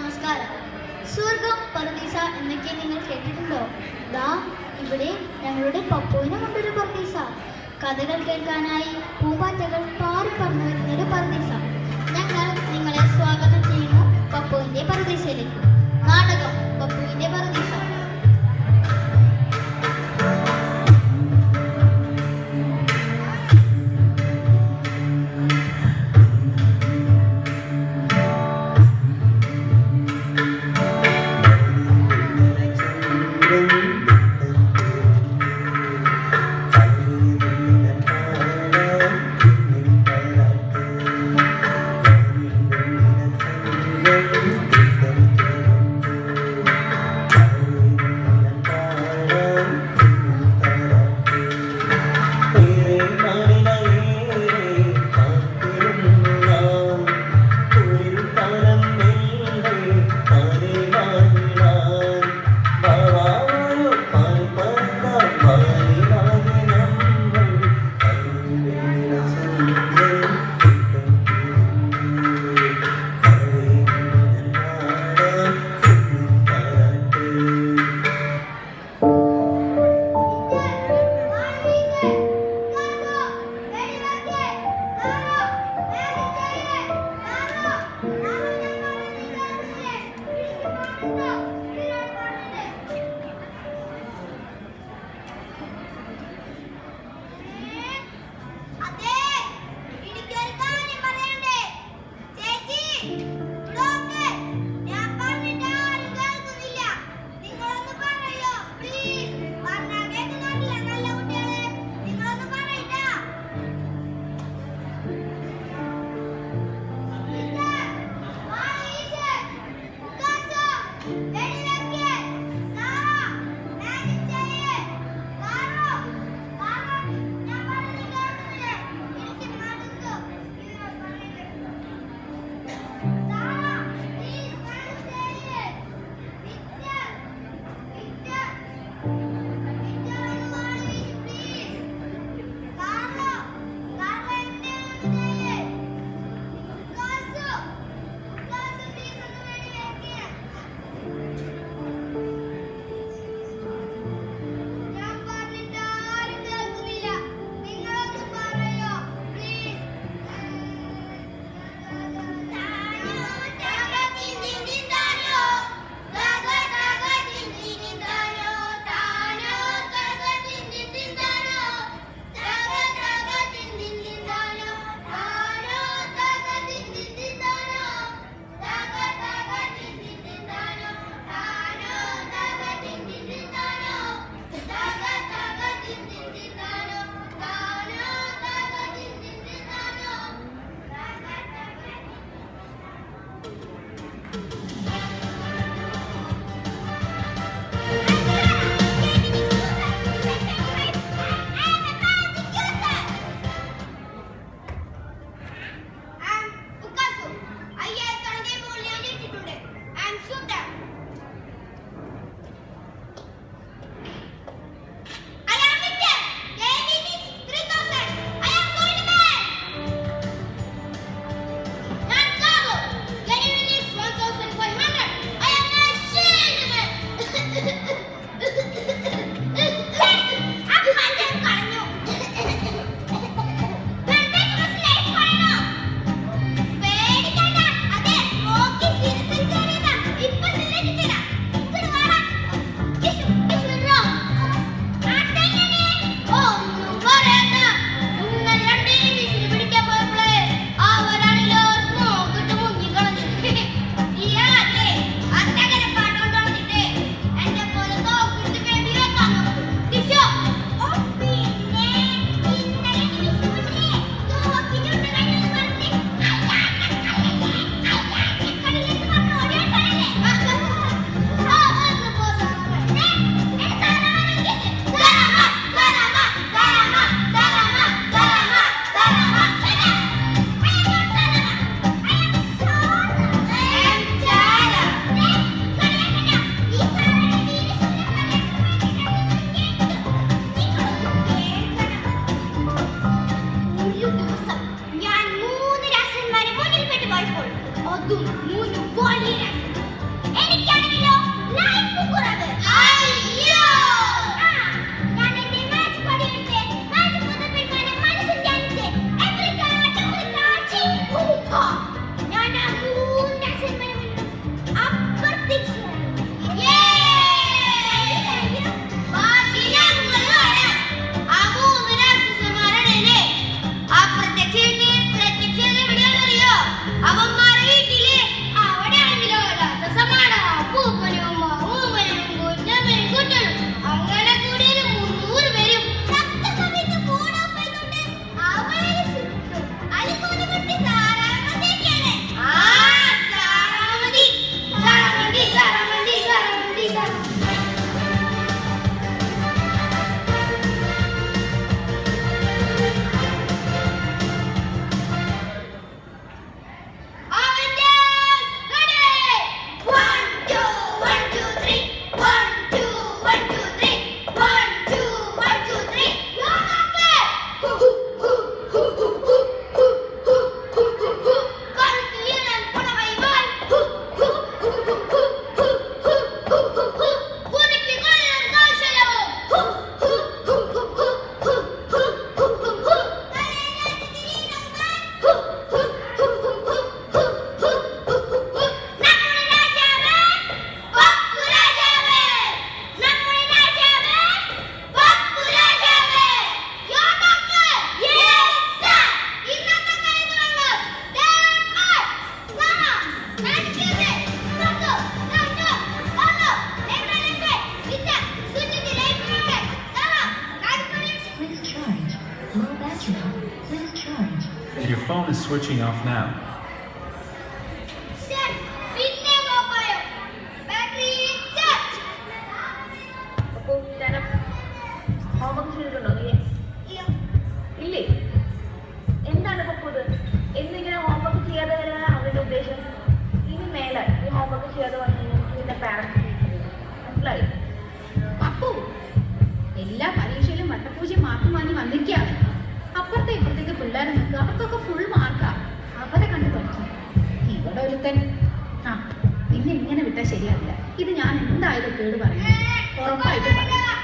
നമസ്കാരം. സ്വർഗം പർദീസ എന്നൊക്കെ നിങ്ങൾ കേട്ടിട്ടുണ്ടോ? ദാ ഇവിടെ ഞങ്ങളുടെ പപ്പുവിനെ കൊണ്ടൊരു പർദീസ. കഥകൾ കേൾക്കാനായി പൂമ്പാറ്റകൾ പാറി പറഞ്ഞു വരുന്നൊരു പർദീസ. ഞങ്ങൾ നിങ്ങളെ സ്വാഗതം ചെയ്യുന്നു പപ്പുവിന്റെ പർദീസയിലേക്ക്.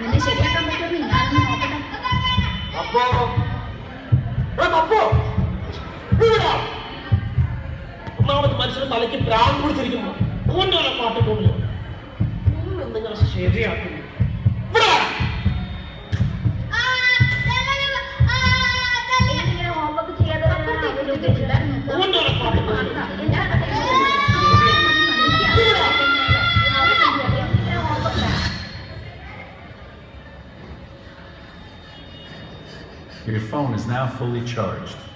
നിന്നെ ശരിയാക്കാൻ ഒന്നാമത് മനുഷ്യന് തലയ്ക്ക് പ്രാന്ത് പിടിച്ചിരിക്കുന്നു. പാട്ട് കൂടുതലും നിങ്ങൾ ശരിയാക്കുന്നു. phone is now fully charged.